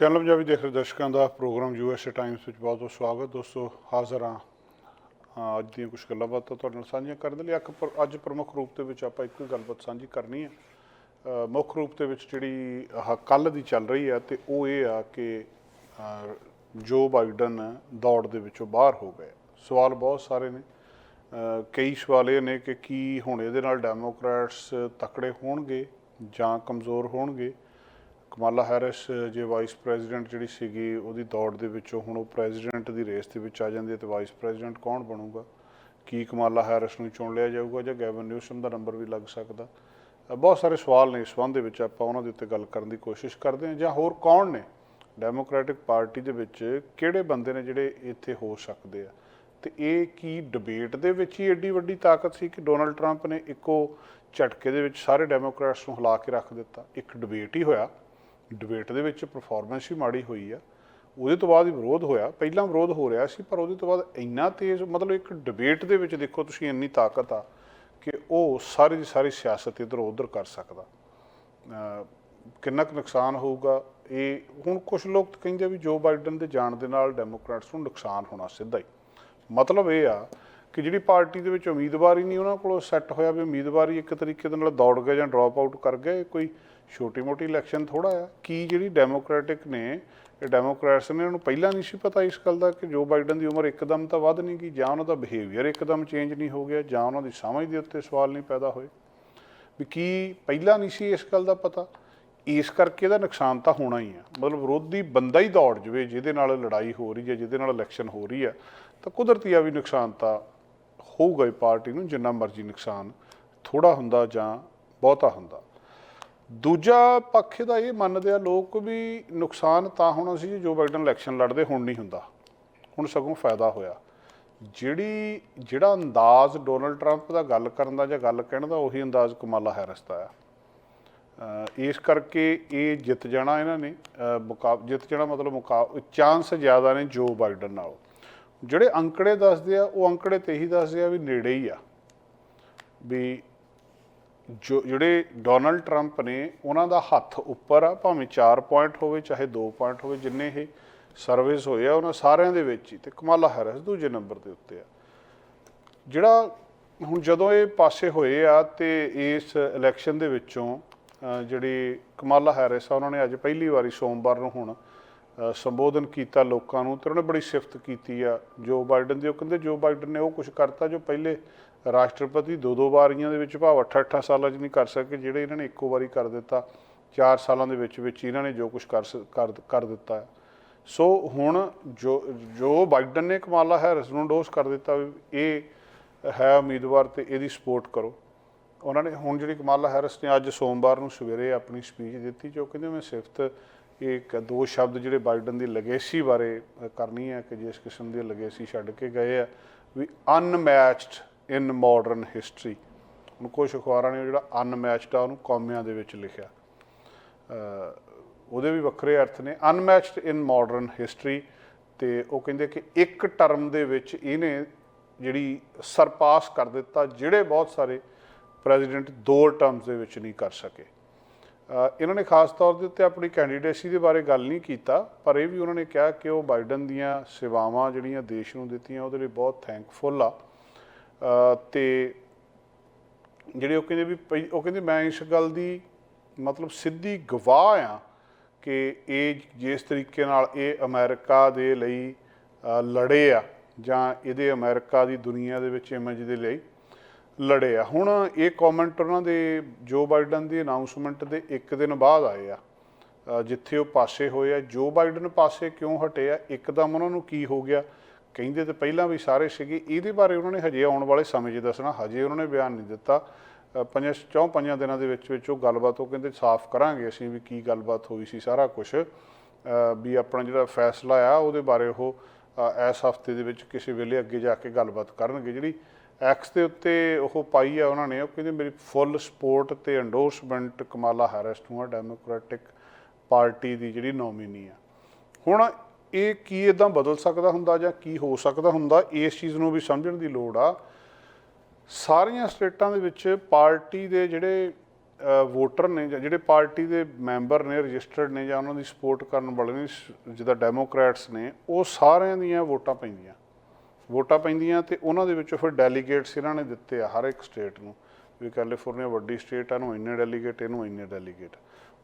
Channel Punjabi ਦੇਖ ਰਹੇ ਦਰਸ਼ਕਾਂ ਦਾ ਪ੍ਰੋਗਰਾਮ ਯੂਐਸਏ ਟਾਈਮਸ ਵਿੱਚ ਬਹੁਤ ਬਹੁਤ ਸਵਾਗਤ। ਦੋਸਤੋ, ਹਾਜ਼ਰ ਹਾਂ ਅੱਜ ਦੀਆਂ ਕੁਝ ਗੱਲਾਂ ਬਾਤਾਂ ਤੁਹਾਡੇ ਨਾਲ ਸਾਂਝੀਆਂ ਕਰਨ ਦੇ ਲਈ। ਇੱਕ ਪਰ- ਅੱਜ ਪ੍ਰਮੁੱਖ ਰੂਪ ਦੇ ਵਿੱਚ ਆਪਾਂ ਇੱਕ ਗੱਲਬਾਤ ਸਾਂਝੀ ਕਰਨੀ ਹੈ। ਮੁੱਖ ਰੂਪ ਦੇ ਵਿੱਚ ਜਿਹੜੀ, ਆਹ ਕੱਲ ਦੀ ਚੱਲ ਰਹੀ ਹੈ ਤੇ ਉਹ ਇਹ ਆ ਕਿ ਜੋ ਬਾਈਡਨ ਦੌੜ ਦੇ ਵਿੱਚੋਂ ਬਾਹਰ ਹੋ ਗਏ। ਸਵਾਲ ਬਹੁਤ ਸਾਰੇ ਨੇ। ਕਈ ਸਵਾਲ ਇਹ ਨੇ ਕਿ ਕੀ ਹੁਣ ਇਹਦੇ ਨਾਲ ਡੈਮੋਕ੍ਰੈਟਸ ਤਕੜੇ ਹੋਣਗੇ ਜਾਂ ਕਮਜ਼ੋਰ ਹੋਣਗੇ? ਕਮਾਲਾ ਹੈਰਿਸ, ਜੇ ਵਾਈਸ ਪ੍ਰੈਜ਼ੀਡੈਂਟ ਜਿਹੜੀ ਸੀਗੀ ਉਹਦੀ ਦੌੜ ਦੇ ਵਿੱਚੋਂ ਹੁਣ ਉਹ ਪ੍ਰੈਜ਼ੀਡੈਂਟ ਦੀ ਰੇਸ ਦੇ ਵਿੱਚ ਆ ਜਾਂਦੀ ਹੈ ਤੇ ਵਾਈਸ ਪ੍ਰੈਜ਼ੀਡੈਂਟ ਕੌਣ ਬਣੂਗਾ? ਕੀ ਕਮਾਲਾ ਹੈਰਿਸ ਨੂੰ ਚੁਣ ਲਿਆ ਜਾਊਗਾ ਜਾਂ ਗੈਵਨ ਨਿਊਸਮ ਦਾ ਨੰਬਰ ਵੀ ਲੱਗ ਸਕਦਾ? ਬਹੁਤ ਸਾਰੇ ਸਵਾਲ ਨੇ ਇਸ ਸੰਬੰਧ ਦੇ ਵਿੱਚ ਆਪਾਂ ਉਹਨਾਂ ਦੇ ਉੱਤੇ ਗੱਲ ਕਰਨ ਦੀ ਕੋਸ਼ਿਸ਼ ਕਰਦੇ ਹਾਂ। ਜਾਂ ਹੋਰ ਕੌਣ ਨੇ? ਡੈਮੋਕ੍ਰੈਟਿਕ ਪਾਰਟੀ ਦੇ ਵਿੱਚ ਕਿਹੜੇ ਬੰਦੇ ਨੇ ਜਿਹੜੇ ਇੱਥੇ ਹੋ ਸਕਦੇ ਆ? ਤੇ ਇਹ ਕੀ ਡਿਬੇਟ ਦੇ ਵਿੱਚ ਹੀ ਐਡੀ ਵੱਡੀ ਤਾਕਤ ਸੀ ਕਿ ਡੋਨਲਡ ਟਰੰਪ ਨੇ ਇੱਕੋ ਝਟਕੇ ਦੇ ਵਿੱਚ ਸਾਰੇ ਡੈਮੋਕ੍ਰੈਟਸ ਨੂੰ ਹਿਲਾ ਕੇ ਰੱਖ ਦਿੱਤਾ? ਇੱਕ ਡਿਬੇਟ ਹੀ ਹੋਇਆ। ਡਿਬੇਟ ਦੇ ਵਿੱਚ ਪਰਫਾਰਮੈਂਸ ਹੀ ਮਾੜੀ ਹੋਈ ਆ। ਉਹਦੇ ਤੋਂ ਬਾਅਦ ਵਿਰੋਧ ਹੋਇਆ। ਪਹਿਲਾਂ ਵਿਰੋਧ ਹੋ ਰਿਹਾ ਸੀ, ਪਰ ਉਹਦੇ ਤੋਂ ਬਾਅਦ ਇੰਨਾ ਤੇਜ਼, ਮਤਲਬ ਇੱਕ ਡਿਬੇਟ ਦੇ ਵਿੱਚ ਦੇਖੋ ਤੁਸੀਂ ਇੰਨੀ ਤਾਕਤ ਆ ਕਿ ਉਹ ਸਾਰੀ ਦੀ ਸਾਰੀ ਸਿਆਸਤ ਇੱਧਰ ਉੱਧਰ ਕਰ ਸਕਦਾ। ਕਿੰਨਾ ਕੁ ਨੁਕਸਾਨ ਹੋਊਗਾ, ਇਹ ਹੁਣ ਕੁਝ ਲੋਕ ਤਾਂ ਕਹਿੰਦੇ ਵੀ ਜੋ ਬਾਈਡਨ ਦੇ ਜਾਣ ਦੇ ਨਾਲ ਡੈਮੋਕ੍ਰੈਟਸ ਨੂੰ ਨੁਕਸਾਨ ਹੋਣਾ ਸਿੱਧਾ ਹੀ। ਮਤਲਬ ਇਹ ਆ ਕਿ ਜਿਹੜੀ ਪਾਰਟੀ ਦੇ ਵਿੱਚ ਉਮੀਦਵਾਰ ਹੀ ਨਹੀਂ, ਉਹਨਾਂ ਕੋਲੋਂ ਸੈੱਟ ਹੋਇਆ ਵੀ ਉਮੀਦਵਾਰੀ ਇੱਕ ਤਰੀਕੇ ਦੇ ਨਾਲ ਦੌੜ ਗਏ ਜਾਂ ਡ੍ਰੌਪ ਆਊਟ ਕਰ ਗਏ। ਕੋਈ ਛੋਟੀ ਮੋਟੀ ਇਲੈਕਸ਼ਨ ਥੋੜਾ ਆ। ਕੀ ਜਿਹੜੀ ਡੈਮੋਕ੍ਰੈਟਿਕ ਨੇ, ਇਹ ਡੈਮੋਕ੍ਰੈਟਸ ਨੇ ਉਹਨੂੰ ਪਹਿਲਾਂ ਨਹੀਂ ਸੀ ਪਤਾ ਇਸ ਗੱਲ ਦਾ ਕਿ ਜੋ ਬਾਈਡਨ ਦੀ ਉਮਰ ਇੱਕਦਮ ਤਾਂ ਵੱਧ ਨਹੀਂ ਗਈ, ਜਾਂ ਉਹਨਾਂ ਦਾ ਬਿਹੇਵੀਅਰ ਇੱਕਦਮ ਚੇਂਜ ਨਹੀਂ ਹੋ ਗਿਆ, ਜਾਂ ਉਹਨਾਂ ਦੀ ਸਮਝ ਦੇ ਉੱਤੇ ਸਵਾਲ ਨਹੀਂ ਪੈਦਾ ਹੋਏ। ਵੀ ਕੀ ਪਹਿਲਾਂ ਨਹੀਂ ਸੀ ਇਸ ਗੱਲ ਦਾ ਪਤਾ? ਇਸ ਕਰਕੇ ਇਹਦਾ ਨੁਕਸਾਨ ਤਾਂ ਹੋਣਾ ਹੀ ਆ। ਮਤਲਬ ਵਿਰੋਧੀ ਬੰਦਾ ਹੀ ਦੌੜ ਜਵੇ, ਜਿਹਦੇ ਨਾਲ ਲੜਾਈ ਹੋ ਰਹੀ ਹੈ, ਜਿਹਦੇ ਨਾਲ ਇਲੈਕਸ਼ਨ ਹੋ ਰਹੀ ਆ, ਤਾਂ ਕੁਦਰਤੀ ਆ ਵੀ ਨੁਕਸਾਨ ਤਾਂ ਹੋਊਗਾ ਹੀ ਪਾਰਟੀ ਨੂੰ, ਜਿੰਨਾ ਮਰਜ਼ੀ ਨੁਕਸਾਨ ਥੋੜਾ ਹੁੰਦਾ ਜਾਂ ਬਹੁਤਾ ਹੁੰਦਾ। ਦੂਜਾ ਪੱਖ ਦਾ ਇਹ ਮੰਨਦੇ ਆ, ਲੋਕ ਵੀ ਨੁਕਸਾਨ ਤਾਂ ਹੋਣਾ ਸੀ ਜੇ ਜੋ ਬਾਈਡਨ ਇਲੈਕਸ਼ਨ ਲੜਦੇ ਹੁਣ ਨਹੀਂ ਹੁੰਦਾ। ਹੁਣ ਸਗੋਂ ਫਾਇਦਾ ਹੋਇਆ। ਜਿਹੜੀ, ਜਿਹੜਾ ਅੰਦਾਜ਼ ਡੋਨਲਡ ਟਰੰਪ ਦਾ ਗੱਲ ਕਰਨ ਦਾ ਜਾਂ ਗੱਲ ਕਹਿਣ ਦਾ, ਉਹੀ ਅੰਦਾਜ਼ ਕਮਾਲਾ ਹੈਰਿਸ ਦਾ ਆ। ਇਸ ਕਰਕੇ ਇਹ ਜਿੱਤ ਜਾਣਾ ਇਹਨਾਂ ਨੇ। ਅਹ ਜਿੱਤ ਜਾਣਾ ਮਤਲਬ ਮੁਕਾ, ਚਾਂਸ ਜ਼ਿਆਦਾ ਨੇ ਜੋ ਬਾਈਡਨ ਨਾਲੋਂ। ਜਿਹੜੇ ਅੰਕੜੇ ਦੱਸਦੇ ਆ, ਉਹ ਅੰਕੜੇ ਤੇ ਹੀ ਦੱਸਦੇ ਆ ਵੀ ਨੇੜੇ ਹੀ ਆ। ਵੀ ਜੋ ਜਿਹੜੇ ਡੋਨਲਡ ਟਰੰਪ ਨੇ, ਉਹਨਾਂ ਦਾ ਹੱਥ ਉੱਪਰ ਆ, ਭਾਵੇਂ 4 ਪੁਆਇੰਟ ਹੋਵੇ, ਚਾਹੇ 2 ਪੁਆਇੰਟ ਹੋਵੇ, ਜਿੰਨੇ ਇਹ ਸਰਵਿਸ ਹੋਏ ਆ, ਉਹਨਾਂ ਸਾਰਿਆਂ ਦੇ ਵਿੱਚ ਹੀ, ਤੇ ਕਮਾਲਾ ਹੈਰਿਸ ਦੂਜੇ ਨੰਬਰ ਦੇ ਉੱਤੇ ਆ। ਜਿਹੜਾ ਹੁਣ ਜਦੋਂ ਇਹ ਪਾਸੇ ਹੋਏ ਆ, ਤੇ ਇਸ ਇਲੈਕਸ਼ਨ ਦੇ ਵਿੱਚੋਂ ਜਿਹੜੀ ਕਮਾਲਾ ਹੈਰਿਸ ਆ, ਉਹਨਾਂ ਨੇ ਅੱਜ ਪਹਿਲੀ ਵਾਰੀ ਸੋਮਵਾਰ ਨੂੰ ਹੁਣ ਸੰਬੋਧਨ ਕੀਤਾ ਲੋਕਾਂ ਨੂੰ, ਤੇ ਉਹਨੇ ਬੜੀ ਸਿਫਤ ਕੀਤੀ ਆ। ਜੋ ਬਾਈਡਨ ਦੀ, ਉਹ ਕਹਿੰਦੇ ਜੋ ਬਾਈਡਨ ਨੇ ਉਹ ਕੁਝ ਕਰਤਾ ਜੋ ਪਹਿਲੇ ਰਾਸ਼ਟਰਪਤੀ ਦੋ ਦੋ ਵਾਰੀਆਂ ਦੇ ਵਿੱਚ ਭਾਵ 8-8 ਸਾਲਾਂ 'ਚ ਨਹੀਂ ਕਰ ਸਕੇ, ਜਿਹੜੇ ਇਹਨਾਂ ਨੇ ਇੱਕੋ ਵਾਰੀ ਕਰ ਦਿੱਤਾ 4 ਸਾਲਾਂ ਦੇ ਵਿੱਚ ਵਿੱਚ ਇਹਨਾਂ ਨੇ ਜੋ ਕੁਝ ਕਰ ਸ- ਕਰ ਦਿੱਤਾ ਸੋ ਹੁਣ ਜੋ ਜੋ ਬਾਈਡਨ ਨੇ ਕਮਾਲਾ ਹੈਰਿਸ ਨੂੰ ਡੋਸ ਕਰ ਦਿੱਤਾ ਵੀ ਇਹ ਹੈ ਉਮੀਦਵਾਰ ਤੇ ਇਹਦੀ ਸਪੋਰਟ ਕਰੋ। ਉਹਨਾਂ ਨੇ ਹੁਣ ਜਿਹੜੀ ਕਮਾਲਾ ਹੈਰਿਸ ਨੇ ਅੱਜ ਸੋਮਵਾਰ ਨੂੰ ਸਵੇਰੇ ਆਪਣੀ ਸਪੀਚ ਦਿੱਤੀ, ਜੋ ਕਹਿੰਦੇ ਮੈਂ ਸਿਫਤ ਇੱਕ ਦੋ ਸ਼ਬਦ ਜਿਹੜੇ ਬਾਈਡਨ ਦੀ ਲੈਗੇਸੀ ਬਾਰੇ ਕਰਨੀ ਹੈ, ਕਿ ਜਿਸ ਕਿਸਮ ਦੀ ਲੈਗੇਸੀ ਛੱਡ ਕੇ ਗਏ ਆ, ਵੀ ਅਨਮੈਚਡ ਇਨ ਮਾਡਰਨ ਹਿਸਟਰੀ। ਹੁਣ ਕੁਝ ਅਖਬਾਰਾਂ ਨੇ ਜਿਹੜਾ ਅਨਮੈਚਡ ਆ, ਉਹਨੂੰ ਕੌਮਿਆਂ ਦੇ ਵਿੱਚ ਲਿਖਿਆ। ਉਹਦੇ ਵੀ ਵੱਖਰੇ ਅਰਥ ਨੇ। ਅਨਮੈਚਡ ਇਨ ਮਾਡਰਨ ਹਿਸਟਰੀ ਤੇ ਉਹ ਕਹਿੰਦੇ ਕਿ ਇੱਕ ਟਰਮ ਦੇ ਵਿੱਚ ਇਹਨੇ ਜਿਹੜੀ ਸਰਪਾਸ ਕਰ ਦਿੱਤਾ, ਜਿਹੜੇ ਬਹੁਤ ਸਾਰੇ ਪ੍ਰੈਜ਼ੀਡੈਂਟ ਦੋ ਟਰਮਸ ਦੇ ਵਿੱਚ ਨਹੀਂ ਕਰ ਸਕੇ। ਇਹਨਾਂ ਨੇ ਖਾਸ ਤੌਰ ਦੇ ਉੱਤੇ ਆਪਣੀ ਕੈਂਡੀਡੇਸੀ ਦੇ ਬਾਰੇ ਗੱਲ ਨਹੀਂ ਕੀਤਾ, ਪਰ ਇਹ ਵੀ ਉਹਨਾਂ ਨੇ ਕਿਹਾ ਕਿ ਉਹ ਬਾਈਡਨ ਦੀਆਂ ਸੇਵਾਵਾਂ ਜਿਹੜੀਆਂ ਦੇਸ਼ ਨੂੰ ਦਿੱਤੀਆਂ, ਉਹਦੇ ਲਈ ਬਹੁਤ ਥੈਂਕਫੁਲ ਆ। ਤੇ ਜਿਹੜੇ ਉਹ ਕਹਿੰਦੇ ਵੀ ਪਹਿ- ਉਹ ਕਹਿੰਦੇ ਮੈਂ ਇਸ ਗੱਲ ਦੀ ਮਤਲਬ ਸਿੱਧੀ ਗਵਾਹ ਆ ਕਿ ਇਹ ਜਿਸ ਤਰੀਕੇ ਨਾਲ ਇਹ ਅਮਰੀਕਾ ਦੇ ਲਈ ਲੜੇ ਆ ਜਾਂ ਇਹਦੇ ਅਮਰੀਕਾ ਦੀ ਦੁਨੀਆ ਦੇ ਵਿੱਚ ਇਮੇਜ ਦੇ ਲਈ ਲੜੇ ਆ। ਹੁਣ ਇਹ ਕਮੈਂਟ ਉਹਨਾਂ ਦੇ ਜੋ ਬਾਈਡਨ ਦੀ ਅਨਾਉਂਸਮੈਂਟ ਦੇ ਇੱਕ ਦਿਨ ਬਾਅਦ ਆਏ ਆ। ਜਿੱਥੇ ਉਹ ਪਾਸੇ ਹੋਏ ਆ। ਜੋ ਬਾਈਡਨ ਪਾਸੇ ਕਿਉਂ ਹਟੇ ਆ? ਇੱਕਦਮ ਉਹਨਾਂ ਨੂੰ ਕੀ ਹੋ ਗਿਆ? ਕਹਿੰਦੇ ਤੇ ਪਹਿਲਾਂ ਵੀ ਸਾਰੇ ਸੀਗੇ ਇਹਦੇ ਬਾਰੇ ਉਹਨਾਂ ਨੇ ਹਜੇ ਆਉਣ ਵਾਲੇ ਸਮੇਂ 'ਚ ਦੱਸਣਾ ਹਜੇ ਉਹਨਾਂ ਨੇ ਬਿਆਨ ਨਹੀਂ ਦਿੱਤਾ। ਅ, ਪੰਜਾਂ ਚੌਂ ਪੰਜਾਂ ਦਿਨਾਂ ਦੇ ਵਿੱਚ ਵਿੱਚ ਉਹ ਗੱਲਬਾਤ ਉਹ ਕਹਿੰਦੇ ਸਾਫ਼ ਕਰਾਂਗੇ ਅਸੀਂ ਵੀ ਕੀ ਗੱਲਬਾਤ ਹੋਈ ਸੀ ਸਾਰਾ ਕੁਝ ਵੀ ਆਪਣਾ ਜਿਹੜਾ ਫੈਸਲਾ ਆ ਉਹਦੇ ਬਾਰੇ ਉਹ ਇਸ ਹਫ਼ਤੇ ਦੇ ਵਿੱਚ ਕਿਸੇ ਵੇਲੇ ਅੱਗੇ ਜਾ ਕੇ ਗੱਲਬਾਤ ਕਰਨਗੇ। ਜਿਹੜੀ ਐਕਸ ਦੇ ਉੱਤੇ ਉਹ ਪਾਈ ਆ ਉਹਨਾਂ ਨੇ ਉਹ ਕਹਿੰਦੇ ਮੇਰੀ ਫੁੱਲ ਸਪੋਰਟ ਤੇ ਐਂਡੋਰਸਮੈਂਟ ਕਮਾਲਾ ਹੈਰਿਸ ਨੂੰ ਆ ਡੈਮੋਕ੍ਰੈਟਿਕ ਪਾਰਟੀ ਦੀ ਜਿਹੜੀ ਨੋਮੀਨੀ ਆ। ਹੁਣ ਇਹ ਕੀ ਇਦਾਂ ਬਦਲ ਸਕਦਾ ਹੁੰਦਾ ਜਾਂ ਕੀ ਹੋ ਸਕਦਾ ਹੁੰਦਾ, ਇਸ ਚੀਜ਼ ਨੂੰ ਵੀ ਸਮਝਣ ਦੀ ਲੋੜ ਆ। ਸਾਰੀਆਂ ਸਟੇਟਾਂ ਦੇ ਵਿੱਚ ਪਾਰਟੀ ਦੇ ਜਿਹੜੇ ਵੋਟਰ ਨੇ ਜਾਂ ਜਿਹੜੇ ਪਾਰਟੀ ਦੇ ਮੈਂਬਰ ਨੇ, ਰਜਿਸਟਰਡ ਨੇ ਜਾਂ ਉਹਨਾਂ ਦੀ ਸਪੋਰਟ ਕਰਨ ਵਾਲੇ ਨੇ ਸ- ਜਿੱਦਾਂ ਡੈਮੋਕ੍ਰੈਟਸ ਨੇ, ਉਹ ਸਾਰਿਆਂ ਦੀਆਂ ਵੋਟਾਂ ਪੈਂਦੀਆਂ। ਵੋਟਾਂ ਪੈਂਦੀਆਂ ਤੇ ਉਹਨਾਂ ਦੇ ਵਿੱਚੋਂ ਫਿਰ ਡੈਲੀਗੇਟਸ ਇਹਨਾਂ ਨੇ ਦਿੱਤੇ ਆ ਹਰ ਇੱਕ ਸਟੇਟ ਨੂੰ। ਵੀ ਕੈਲੀਫੋਰਨੀਆ ਵੱਡੀ ਸਟੇਟ ਆ ਨੂੰ ਇੰਨੇ ਡੈਲੀਗੇਟ, ਇਹਨੂੰ ਇੰਨੇ ਡੈਲੀਗੇਟ।